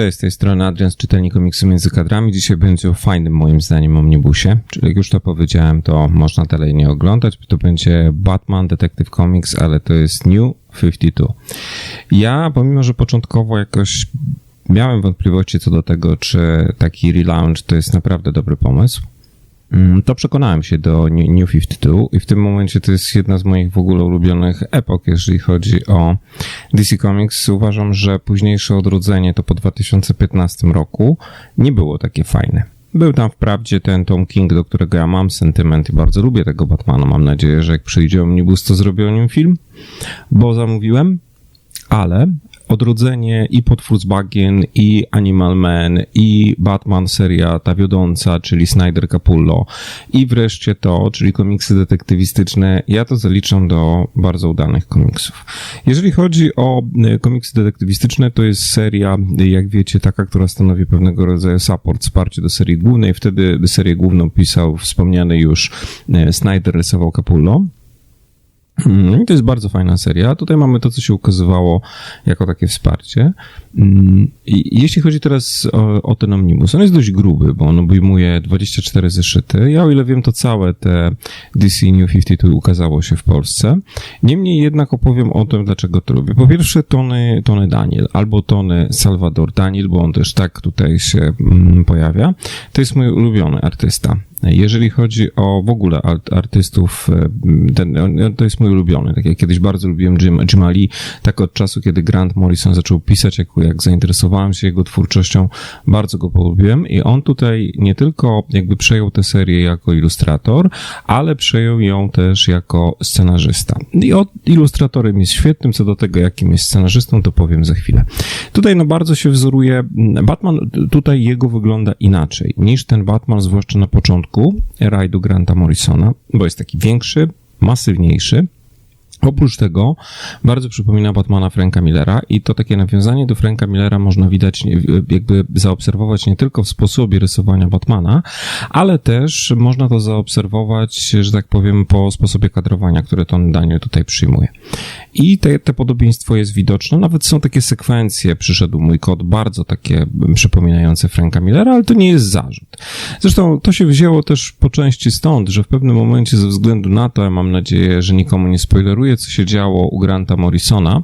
Cześć, z tej strony Adrian z czytelni komiksu między kadrami. Dzisiaj będzie o fajnym moim zdaniem omnibusie. Czyli jak już to powiedziałem, to można dalej nie oglądać. To będzie Batman Detective Comics, ale to jest New 52. Ja, pomimo, że początkowo jakoś miałem wątpliwości co do tego, czy taki relaunch to jest naprawdę dobry pomysł, to przekonałem się do New 52 i w tym momencie to jest jedna z moich w ogóle ulubionych epok, jeżeli chodzi o DC Comics. Uważam, że późniejsze odrodzenie to po 2015 roku nie było takie fajne. Był tam wprawdzie ten Tom King, do którego ja mam sentyment i bardzo lubię tego Batmana. Mam nadzieję, że jak przyjdzie Omnibus, to zrobię o nim film, bo zamówiłem. Ale odrodzenie i Potwórzbagien, i Animal Man, i Batman seria ta wiodąca, czyli Snyder Capullo, i wreszcie to, czyli komiksy detektywistyczne, ja to zaliczam do bardzo udanych komiksów. Jeżeli chodzi o e, komiksy detektywistyczne, to jest seria, jak wiecie, taka, która stanowi pewnego rodzaju support, wsparcie do serii głównej. Wtedy serię główną pisał wspomniany już e, Snyder, rysował Capullo. Mm, to jest bardzo fajna seria. Tutaj mamy to, co się ukazywało jako takie wsparcie. Mm, I jeśli chodzi teraz o, o, ten omnibus, on jest dość gruby, bo on obejmuje 24 zeszyty. Ja o ile wiem, to całe te DC New 52 ukazało się w Polsce. Niemniej jednak opowiem o tym, dlaczego to lubię. Po pierwsze, Tony, Tony Daniel, albo Tony Salvador Daniel, bo on też tak tutaj się mm, pojawia. To jest mój ulubiony artysta. Jeżeli chodzi o w ogóle artystów, e, ten, to jest mój ulubiony. Tak jak kiedyś bardzo lubiłem Jim, Jim Ali, tak od czasu, kiedy Grant Morrison zaczął pisać, jak, jak zainteresowałem się jego twórczością, bardzo go polubiłem i on tutaj nie tylko jakby przejął tę serię jako ilustrator, ale przejął ją też jako scenarzysta. I od ilustratorem jest świetnym, co do tego, jakim jest scenarzystą, to powiem za chwilę. Tutaj no bardzo się wzoruje, Batman, tutaj jego wygląda inaczej niż ten Batman, zwłaszcza na początku, rajdu Granta Morrisona, bo jest taki większy, masywniejszy, Oprócz tego bardzo przypomina Batmana Franka Millera i to takie nawiązanie do Franka Millera można widać, jakby zaobserwować nie tylko w sposobie rysowania Batmana, ale też można to zaobserwować, że tak powiem, po sposobie kadrowania, które Tony Daniel tutaj przyjmuje. I te, te podobieństwo jest widoczne, nawet są takie sekwencje, przyszedł mój kod, bardzo takie przypominające Franka Millera, ale to nie jest zarzut. Zresztą to się wzięło też po części stąd, że w pewnym momencie ze względu na to, ja mam nadzieję, że nikomu nie spoileruję, co się działo u Granta Morrisona.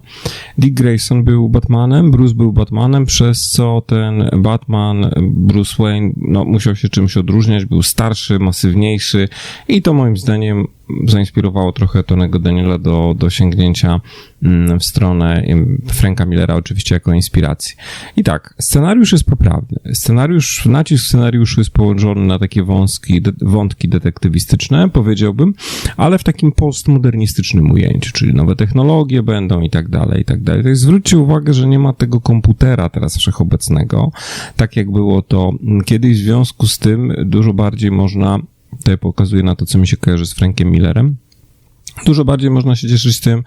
Dick Grayson był Batmanem, Bruce był Batmanem, przez co ten Batman, Bruce Wayne, no, musiał się czymś odróżniać, był starszy, masywniejszy i to moim zdaniem zainspirowało trochę Tonego Daniela do, do sięgnięcia mm, w stronę Franka Millera oczywiście jako inspiracji. I tak, scenariusz jest poprawny. Scenariusz, nacisk scenariuszu jest położony na takie wąski, de, wątki detektywistyczne, powiedziałbym, ale w takim postmodernistycznym ujęciu, czyli nowe technologie będą i tak dalej, i tak dalej. zwróćcie uwagę, że nie ma tego komputera teraz wszechobecnego, tak jak było to kiedyś, w związku z tym dużo bardziej można Tutaj pokazuje na to, co mi się kojarzy z Frankiem Millerem. Dużo bardziej można się cieszyć tym,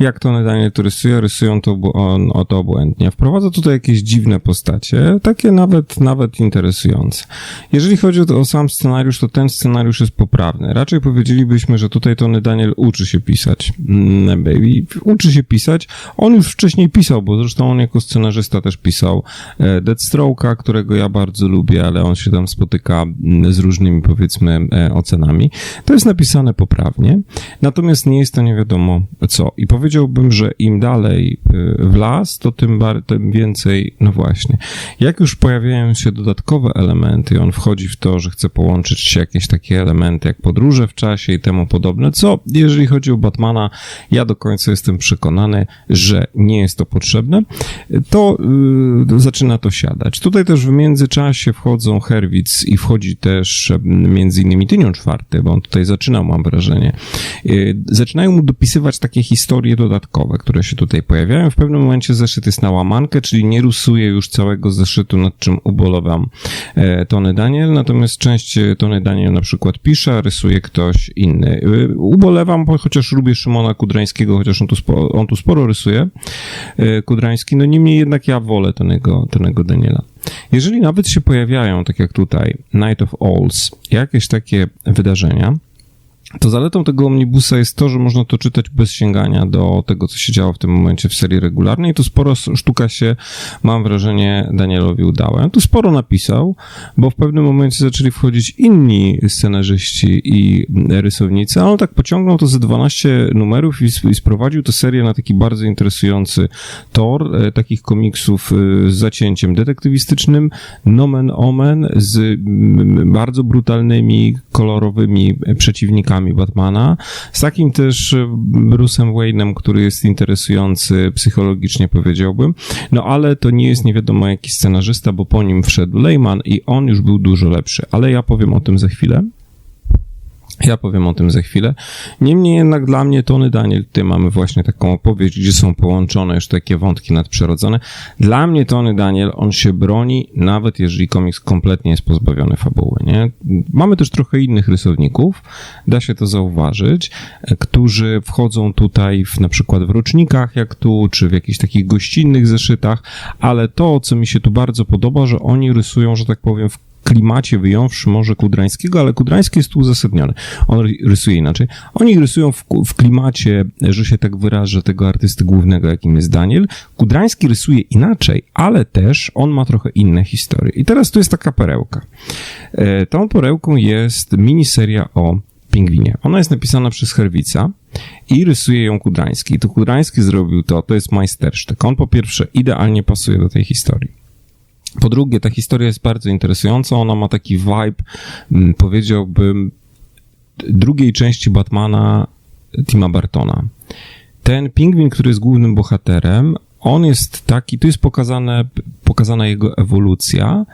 jak to Daniel to rysuje. Rysują to, on, o to obłędnie. Wprowadza tutaj jakieś dziwne postacie, takie nawet, nawet interesujące. Jeżeli chodzi o, o sam scenariusz, to ten scenariusz jest poprawny. Raczej powiedzielibyśmy, że tutaj Tony Daniel uczy się pisać. Mm, uczy się pisać. On już wcześniej pisał, bo zresztą on jako scenarzysta też pisał e, Deathstroke'a, którego ja bardzo lubię, ale on się tam spotyka mm, z różnymi, powiedzmy, e, ocenami. To jest napisane poprawnie. Natomiast Natomiast nie jest to nie wiadomo co. I powiedziałbym, że im dalej y, w las, to tym, bar, tym więcej, no właśnie. Jak już pojawiają się dodatkowe elementy, on wchodzi w to, że chce połączyć się jakieś takie elementy jak podróże w czasie i temu podobne, co jeżeli chodzi o Batmana, ja do końca jestem przekonany, że nie jest to potrzebne, to yy, zaczyna to siadać. Tutaj też w międzyczasie wchodzą Herwitz i wchodzi też między innymi Tynion czwarty, bo on tutaj zaczynał, mam wrażenie. Zaczynają mu dopisywać takie historie dodatkowe, które się tutaj pojawiają. W pewnym momencie zeszyt jest na łamankę, czyli nie rysuje już całego zeszytu, nad czym ubolewam e, Tony Daniel, natomiast część e, Tony Daniel na przykład pisze, rysuje ktoś inny. E, ubolewam, bo chociaż lubię Szymona Kudrańskiego, chociaż on tu sporo, on tu sporo rysuje, Kudrański, no niemniej jednak ja wolę Tonego, Tonego Daniela. Jeżeli nawet się pojawiają, tak jak tutaj, Night of Owls, jakieś takie wydarzenia, to zaletą tego omnibusa jest to, że można to czytać bez sięgania do tego, co się działo w tym momencie w serii regularnej. Tu sporo sztuka się, mam wrażenie, Danielowi udała. Tu sporo napisał, bo w pewnym momencie zaczęli wchodzić inni scenarzyści i rysownicy, a on tak pociągnął to ze 12 numerów i, sprowadził tę serię na taki bardzo interesujący tor e, takich komiksów e, z zacięciem detektywistycznym, nomen omen, z bardzo brutalnymi, kolorowymi przeciwnikami Batmana, z takim też e, Bruce'em Wayne'em, który jest interesujący psychologicznie, powiedziałbym. No ale to nie jest nie wiadomo jaki scenarzysta, bo po nim wszedł Lehman i on już był dużo lepszy. Ale ja powiem o tym za chwilę. Ja powiem o tym za chwilę. Niemniej jednak dla mnie Tony Daniel, tutaj mamy właśnie taką opowieść, gdzie są połączone już takie wątki nadprzyrodzone. Dla mnie Tony Daniel, on się broni, nawet jeżeli komiks kompletnie jest pozbawiony fabuły, nie? Mamy też trochę innych rysowników, da się to zauważyć, którzy wchodzą tutaj w, na przykład w rocznikach, jak tu, czy w jakichś takich gościnnych zeszytach, ale to, co mi się tu bardzo podoba, że oni rysują, że tak powiem, w klimacie, wyjąwszy może Kudrańskiego, ale Kudrański jest tu uzasadniony. On rysuje inaczej. Oni rysują w, w klimacie, że się tak wyrażę, tego artysty głównego, jakim jest Daniel. Kudrański rysuje inaczej, ale też on ma trochę inne historie. I teraz tu jest taka perełka. E, tą perełką jest miniseria o pingwinie. Ona jest napisana przez Herwica i rysuje ją Kudrański. I to Kudrański zrobił to, to jest majstersztyk. On po pierwsze idealnie pasuje do tej historii. Po drugie, ta historia jest bardzo interesująca. Ona ma taki vibe, mm, powiedziałbym, drugiej części Batmana Tima Bartona. Ten pingwin, który jest głównym bohaterem, on jest taki, tu jest pokazane, pokazana jego ewolucja,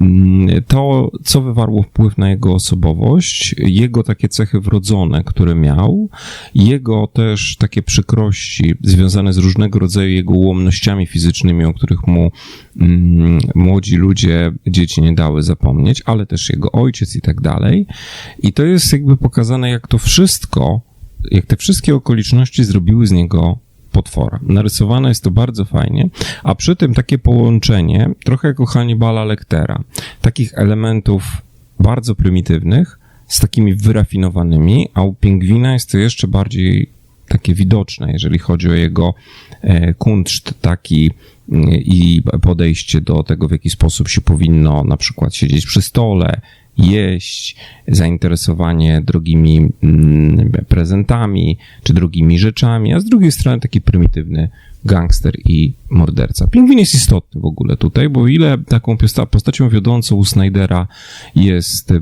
mm, to, co wywarło wpływ na jego osobowość, jego takie cechy wrodzone, które miał, jego też takie przykrości związane z różnego rodzaju jego ułomnościami fizycznymi, o których mu mm, młodzi ludzie, dzieci nie dały zapomnieć, ale też jego ojciec i tak dalej. I to jest jakby pokazane, jak to wszystko, jak te wszystkie okoliczności zrobiły z niego potwora. Narysowane jest to bardzo fajnie, a przy tym takie połączenie, trochę jak u Hannibala Lectera, takich elementów bardzo prymitywnych z takimi wyrafinowanymi, a u pingwina jest to jeszcze bardziej takie widoczne, jeżeli chodzi o jego e, kunszt taki mm, i podejście do tego, w jaki sposób się powinno na przykład siedzieć przy stole, jeść, zainteresowanie drogimi mm, prezentami czy drogimi rzeczami, a z drugiej strony taki prymitywny gangster i morderca. Pingwin jest istotny w ogóle tutaj, bo ile taką postacią wiodącą u Snydera jest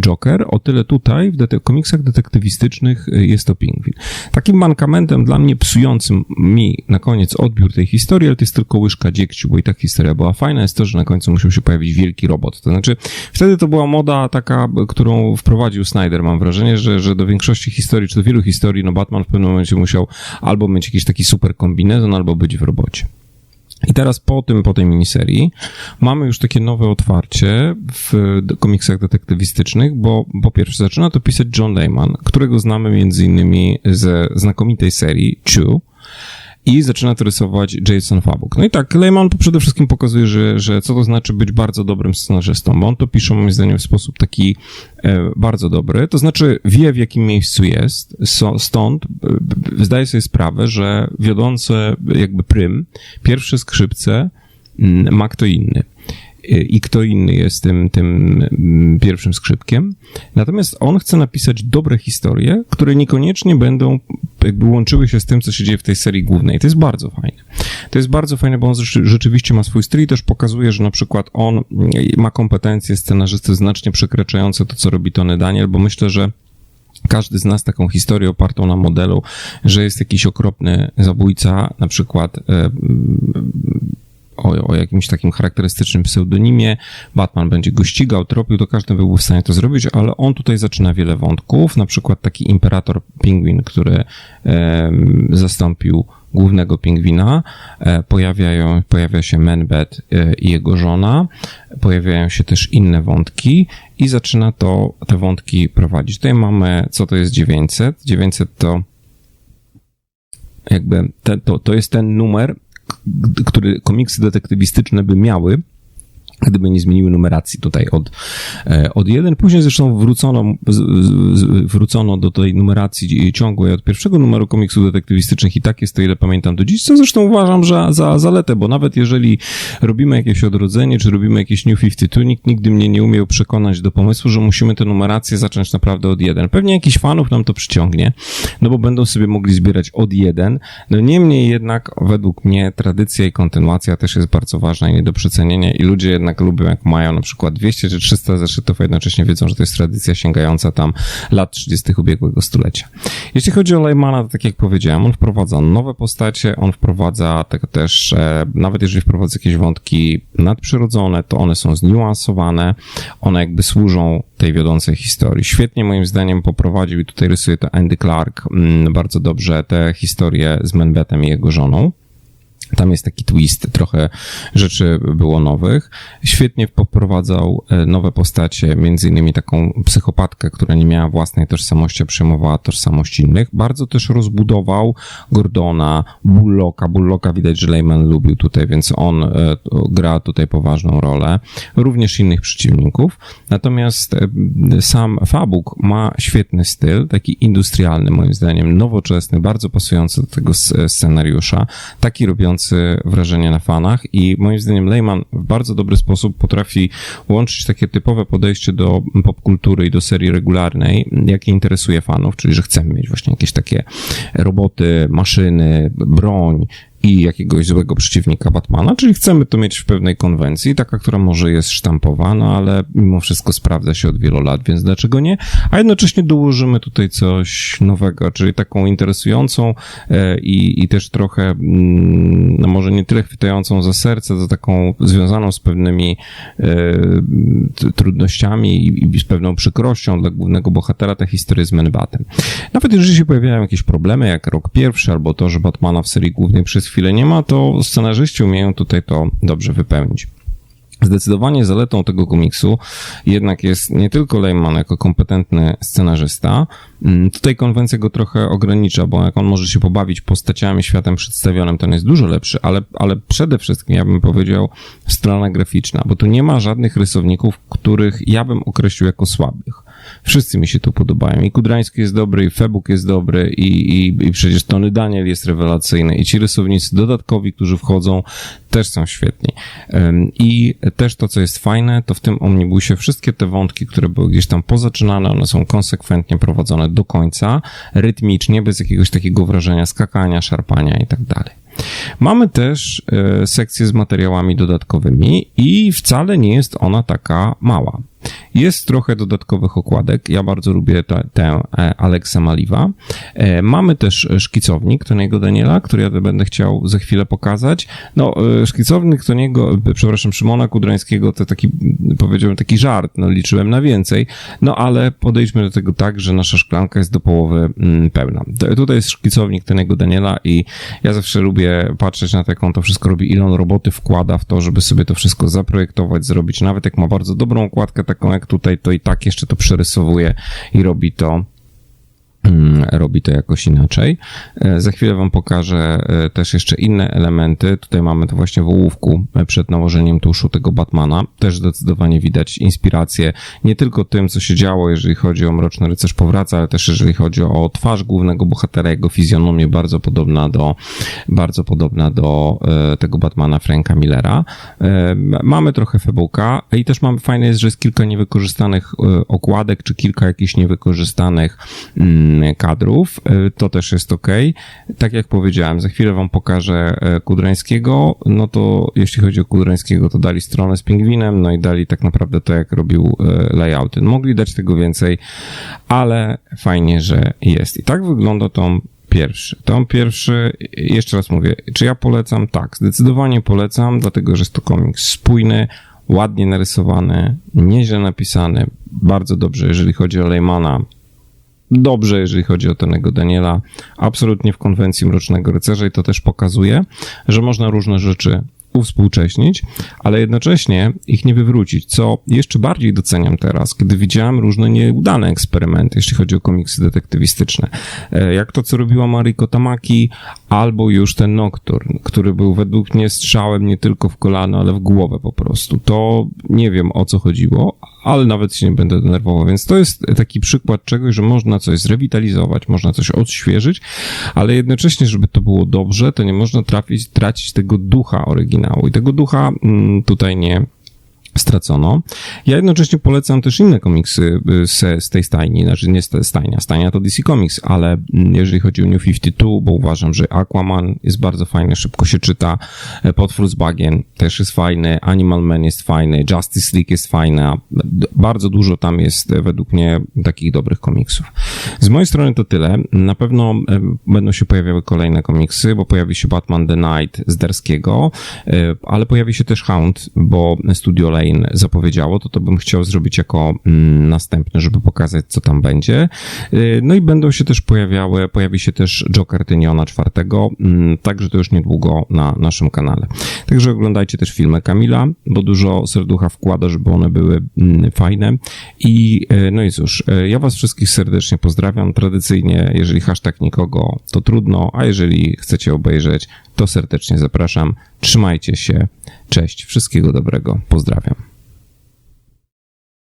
Joker, o tyle tutaj w dete komiksach detektywistycznych y, jest to Pingwin. Takim mankamentem dla mnie psującym mi na koniec odbiór tej historii, ale to jest tylko łyżka dziegciu, bo i tak historia była fajna, jest to, że na końcu musiał się pojawić wielki robot. To znaczy, wtedy to była moda taka, którą wprowadził Snyder, mam wrażenie, że, że do większości historii, czy do wielu historii, no Batman w pewnym momencie musiał albo mieć jakiś taki super kombinezon, albo być w robocie. I teraz po tym, po tej miniserii mamy już takie nowe otwarcie w komiksach detektywistycznych, bo po pierwsze zaczyna to pisać John Layman, którego znamy między innymi ze znakomitej serii Chew, i zaczyna to rysować Jason Fabuk. No i tak, Lehman przede wszystkim pokazuje, że, że co to znaczy być bardzo dobrym scenarzystą, bo on to pisze moim zdaniem w sposób taki e, bardzo dobry, to znaczy wie w jakim miejscu jest, so, stąd e, zdaje sobie sprawę, że wiodące jakby prym, pierwsze skrzypce m, mm, ma kto inny i kto inny jest tym, tym mm, pierwszym skrzypkiem. Natomiast on chce napisać dobre historie, które niekoniecznie będą jakby łączyły się z tym, co się dzieje w tej serii głównej. To jest bardzo fajne. To jest bardzo fajne, bo on rzeczywiście ma swój styl i też pokazuje, że na przykład on mm, ma kompetencje scenarzysty znacznie przekraczające to, co robi Tony Daniel, bo myślę, że każdy z nas taką historię opartą na modelu, że jest jakiś okropny zabójca, na przykład e, o, o jakimś takim charakterystycznym pseudonimie, Batman będzie go ścigał, tropił, to każdy byłby w stanie to zrobić, ale on tutaj zaczyna wiele wątków, na przykład taki imperator pingwin, który e, zastąpił głównego pingwina, e, pojawiają, pojawia się Manbet e, i jego żona, pojawiają się też inne wątki i zaczyna to, te wątki prowadzić. Tutaj mamy, co to jest 900? 900 to jakby te, to, to jest ten numer, który komiksy detektywistyczne by miały, gdyby nie zmieniły numeracji tutaj od, e, od 1. Później zresztą wrócono, wrócono do tej numeracji ciągłej od pierwszego numeru komiksów detektywistycznych i tak jest to, ile pamiętam do dziś, co zresztą uważam za, za zaletę, bo nawet jeżeli robimy jakieś odrodzenie, czy robimy jakieś New 52, nikt nigdy mnie nie umiał przekonać do pomysłu, że musimy tę numerację zacząć naprawdę od 1. Pewnie jakiś fanów nam to przyciągnie, no bo będą sobie mogli zbierać od 1. No niemniej jednak według mnie tradycja i kontynuacja też jest bardzo ważna i nie do przecenienia i ludzie jednak jednak lubią, jak mają na przykład 200 czy 300 zeszytów, a jednocześnie wiedzą, że to jest tradycja sięgająca tam lat 30. ubiegłego stulecia. Jeśli chodzi o Leymana, to tak jak powiedziałem, on wprowadza nowe postacie, on wprowadza tego też, e, nawet jeżeli wprowadza jakieś wątki nadprzyrodzone, to one są zniuansowane, one jakby służą tej wiodącej historii. Świetnie moim zdaniem poprowadził i tutaj rysuje to Andy Clark mm, bardzo dobrze tę historię z Menbetem i jego żoną. Tam jest taki twist, trochę rzeczy było nowych. Świetnie poprowadzał e, nowe postacie, między innymi taką psychopatkę, która nie miała własnej tożsamości, a przyjmowała tożsamość innych. Bardzo też rozbudował Gordona, Bullocka. Bullocka widać, że Lehman lubił tutaj, więc on e, gra tutaj poważną rolę. Również innych przeciwników. Natomiast e, sam Fabuk ma świetny styl, taki industrialny moim zdaniem, nowoczesny, bardzo pasujący do tego scenariusza, taki robiący robiący wrażenie na fanach i moim zdaniem Lehman w bardzo dobry sposób potrafi łączyć takie typowe podejście do popkultury i do serii regularnej, jakie interesuje fanów, czyli że chcemy mieć właśnie jakieś takie roboty, maszyny, broń, i jakiegoś złego przeciwnika Batmana, czyli chcemy to mieć w pewnej konwencji, taka, która może jest sztampowana, ale mimo wszystko sprawdza się od wielu lat, więc dlaczego nie? A jednocześnie dołożymy tutaj coś nowego, czyli taką interesującą e, i, i też trochę, mm, no może nie tyle chwytającą za serce, to taką związaną z pewnymi e, trudnościami i, i z pewną przykrością dla głównego bohatera tę historię z Menbatem. Nawet jeżeli się pojawiają jakieś problemy, jak rok pierwszy, albo to, że Batmana w serii głównej przez chwilę nie ma, to scenarzyści umieją tutaj to dobrze wypełnić. Zdecydowanie zaletą tego komiksu jednak jest nie tylko Lehman jako kompetentny scenarzysta. Mm, tutaj konwencja go trochę ogranicza, bo jak on może się pobawić postaciami, światem przedstawionym, to on jest dużo lepszy, ale, ale przede wszystkim ja bym powiedział strona graficzna, bo tu nie ma żadnych rysowników, których ja bym określił jako słabych. Wszyscy mi się tu podobają. I Kudrański jest dobry, i Febuk jest dobry, i, i, i przecież Tony Daniel jest rewelacyjny, i ci rysownicy dodatkowi, którzy wchodzą, też są świetni. I też to, co jest fajne, to w tym omnibusie wszystkie te wątki, które były gdzieś tam pozaczynane, one są konsekwentnie prowadzone do końca, rytmicznie, bez jakiegoś takiego wrażenia skakania, szarpania i tak dalej. Mamy też e, sekcję z materiałami dodatkowymi i wcale nie jest ona taka mała. Jest trochę dodatkowych okładek. Ja bardzo lubię tę Alexa Maliwa. E, mamy też szkicownik Toniego Daniela, który ja będę chciał za chwilę pokazać. No, e, szkicownik Toniego, e, przepraszam, Szymona Kudrańskiego to taki, powiedziałbym, taki żart. No, liczyłem na więcej. No, ale podejdźmy do tego tak, że nasza szklanka jest do połowy mm, pełna. Tutaj jest szkicownik Toniego Daniela i ja zawsze lubię patrzeć na to, jak on to wszystko robi, ile on roboty wkłada w to, żeby sobie to wszystko zaprojektować, zrobić. Nawet jak ma bardzo dobrą okładkę, taką jak tutaj, to i tak jeszcze to przerysowuje i robi to robi to jakoś inaczej. E, za chwilę Wam pokażę e, też jeszcze inne elementy. Tutaj mamy to właśnie w ołówku e, przed nałożeniem tuszu tego Batmana. Też zdecydowanie widać inspirację nie tylko tym, co się działo, jeżeli chodzi o Mroczny Rycerz Powraca, ale też jeżeli chodzi o twarz głównego bohatera, jego fizjonomię bardzo podobna do, bardzo podobna do tego Batmana Franka Millera. Mamy trochę febułka i też mamy, fajne jest, że jest kilka niewykorzystanych okładek, czy kilka jakichś niewykorzystanych mm, kadrów, e, to też jest ok. Tak jak powiedziałem, za chwilę wam pokażę e, Kudrańskiego, no to jeśli chodzi o Kudrańskiego, to dali stronę z pingwinem, no i dali tak naprawdę to, jak robił e, layouty. Mogli dać tego więcej, ale fajnie, że jest. I tak wygląda tom pierwszy. Tom pierwszy, jeszcze raz mówię, czy ja polecam? Tak, zdecydowanie polecam, dlatego, że jest to komiks spójny, ładnie narysowany, nieźle napisany, bardzo dobrze, jeżeli chodzi o Leymana, dobrze, jeżeli chodzi o Tonego Daniela, absolutnie w konwencji Mrocznego Rycerza i to też pokazuje, że można różne rzeczy uwspółcześnić, ale jednocześnie ich nie wywrócić, co jeszcze bardziej doceniam teraz, kiedy widziałem różne nieudane eksperymenty, jeśli chodzi o komiksy detektywistyczne. E, jak to, co robiła Mariko Tamaki, albo już ten Nocturne, który był według mnie strzałem nie tylko w kolano, ale w głowę po prostu. To nie wiem o co chodziło, ale nawet się nie będę denerwował, więc to jest taki przykład czegoś, że można coś zrewitalizować, można coś odświeżyć, ale jednocześnie, żeby to było dobrze, to nie można trafić, tracić tego ducha oryginału. I tego ducha mm, tutaj nie, stracono. Ja jednocześnie polecam też inne komiksy y, z, z tej stajni, znaczy nie z stajnia, stajnia to DC Comics, ale mm, jeżeli chodzi o New 52, bo uważam, że Aquaman jest bardzo fajny, szybko się czyta, e, Potwór z bagien też jest fajny, Animal Man jest fajny, Justice League jest fajna, bardzo dużo tam jest e, według mnie takich dobrych komiksów. Z mojej strony to tyle. Na pewno będą się pojawiały kolejne komiksy, bo pojawi się Batman The Night z Derskiego, ale pojawi się też Hound, bo Studio Lane zapowiedziało, to to bym chciał zrobić jako mm, następny, żeby pokazać, co tam będzie. Y, no i będą się też pojawiały, pojawi się też Joker Tyniona czwartego, mm, także to już niedługo na naszym kanale. Także oglądajcie też filmy Kamila, bo dużo serducha wkłada, żeby one były mm, fajne. I y, no i cóż, y, ja was wszystkich serdecznie pozdrawiam. Tradycyjnie, jeżeli hashtag nikogo, to trudno, a jeżeli chcecie obejrzeć, to serdecznie zapraszam. Trzymajcie się. Cześć. Wszystkiego dobrego. Pozdrawiam.